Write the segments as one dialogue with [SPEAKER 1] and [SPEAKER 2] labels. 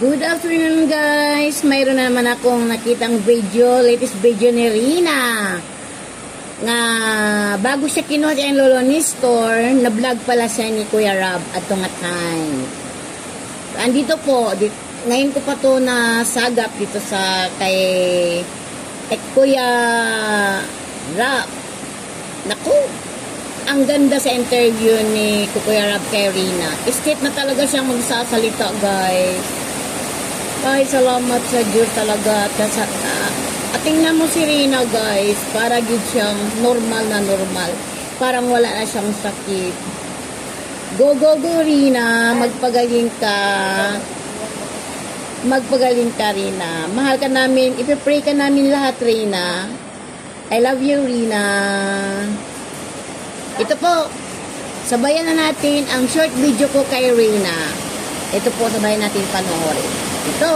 [SPEAKER 1] Good afternoon guys! Mayroon na naman akong nakitang video, latest video ni Rina. Nga bago siya kinuha sa Lolo ni Store, na-vlog pala siya ni Kuya Rob at nga time. Andito po, di, ngayon ko pa to na sagap dito sa kay, kay Kuya Rob. Naku, ang ganda sa interview ni Kuya Rob kay Rina. Straight na talaga siyang magsasalita, guys. Ay, salamat sa Diyos talaga. At, sa, uh, at tingnan mo si Rina, guys. Para gid siyang normal na normal. Parang wala na siyang sakit. Go, go, go, Rina. Magpagaling ka. Magpagaling ka, Rina. Mahal ka namin. Ipipray ka namin lahat, Rina. I love you, Rina. Ito po, sabayan na natin ang short video ko kay Rina. Ito po, sabayan natin panoorin. Ito.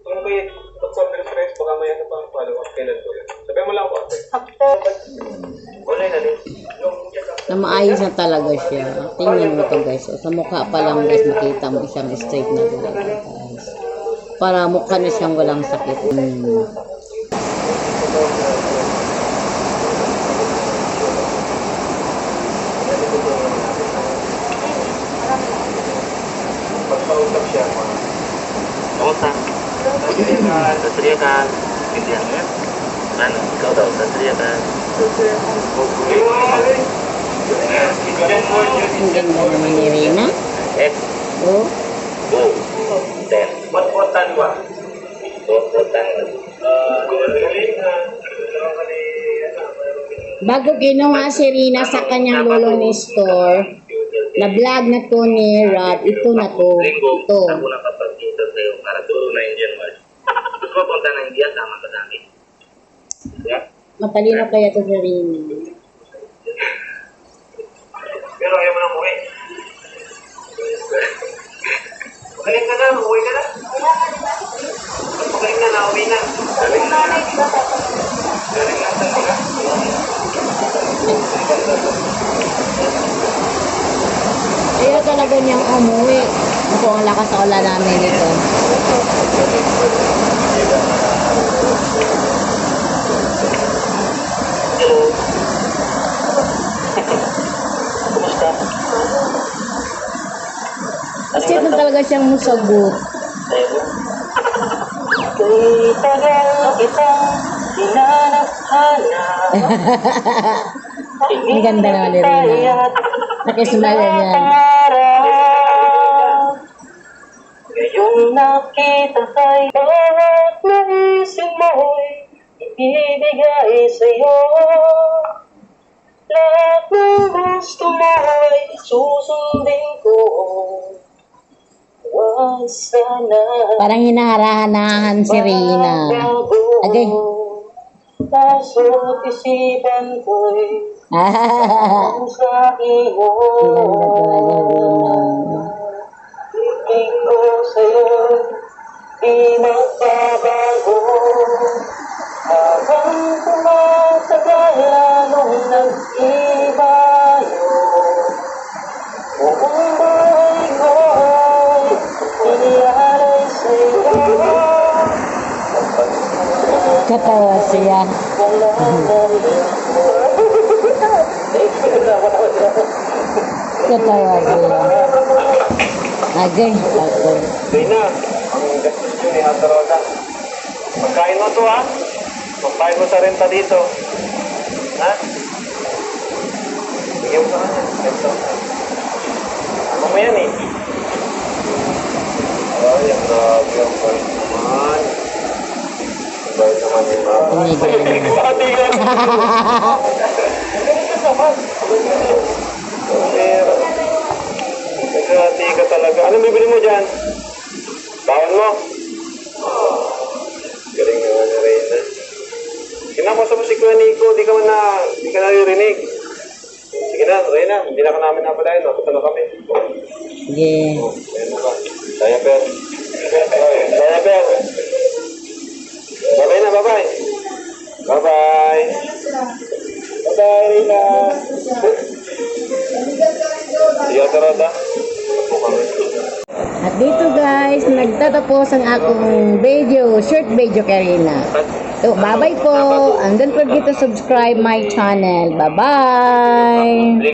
[SPEAKER 2] Kung may conference, baka may ano pang follow up kailan ko yun. Sabi mo lang ako. Wala na rin.
[SPEAKER 1] Na maayos na talaga siya. Tingnan mo to guys. Sa mukha pa lang guys, makita mo siyang straight na talaga guys. Para mukha na siyang walang sakit. Hmm.
[SPEAKER 3] Satriyakan. Ganyan nga. Ano? Ikaw daw, satriyakan.
[SPEAKER 1] Ang ganda naman ni Rina.
[SPEAKER 3] X,
[SPEAKER 1] Oh.
[SPEAKER 3] go. Ten.
[SPEAKER 2] What what tan ba?
[SPEAKER 3] Go, go, ten.
[SPEAKER 1] Bago kinuha si Rina sa kanyang lolo ni store, na vlog na to ni Rod, ito na to.
[SPEAKER 3] Linggo,
[SPEAKER 1] Ito.
[SPEAKER 3] ako nakapag-dito sa'yo para turo na Indian Wars. Gusto mo punta ng India, sama ka sa akin. Yeah?
[SPEAKER 1] Matalino kaya to si Rina.
[SPEAKER 2] Pero ayaw mo na umuwi. Magaling ka na, umuwi ka na. Magaling na, nauwi na. Galing na. Galing na talaga.
[SPEAKER 1] Ayaw talaga niyang umuwi. Ako ang lakas sa ulan namin ito. Ito talaga siyang musagot.
[SPEAKER 3] Kay tagal hinanap-hanap.
[SPEAKER 1] Ang ganda naman ni Rina. Nakismile niya.
[SPEAKER 3] Ngayong nakita kay bawat naisip mo'y ibibigay sa'yo. Lahat ng gusto mo ay susundin ko. Huwag sana
[SPEAKER 1] Parang hinaharahan si Rina. Agay.
[SPEAKER 3] Kaso't isipan ko'y ang sa iyo.
[SPEAKER 1] Ganda talaga Rina.
[SPEAKER 3] Ibig ko sa'yo, di magbabago. Habang tumatagal, lalong nag-iba yun. Buong buhay ko ay inialay sa'yo.
[SPEAKER 1] Katawa siya.
[SPEAKER 3] Wala na rin
[SPEAKER 1] Katawa siya. Agay. Agay.
[SPEAKER 2] Rina, ang gastos yun ni Ate Rosa. Pagkain mo to ha. Pagkain mo sa renta dito. Ha? Bigyan mo sa kanya. Ito. Ano mo yan eh? Ay, ang grabe ang bait naman. Ang bait naman yung mga.
[SPEAKER 1] Tumigil na.
[SPEAKER 2] Ate ka! Ganito naman. bibili mo dyan? Baon mo? Galing naman ni Reyna. Kinapasa mo si Kuya Nico, di ka man na, di ka naririnig. Sige na, Reyna, hindi na ka namin napalayan, no? Punta na kami.
[SPEAKER 1] Sige.
[SPEAKER 2] Oh, ayun na ba? Daya per. Daya per. Bye-bye na, bye-bye. Bye-bye. Bye-bye, Reyna. Iya. Mukhang
[SPEAKER 1] At dito guys, nagtatapos ang akong video, short video Karina. So, bye-bye po. And don't forget to subscribe my channel. Bye-bye.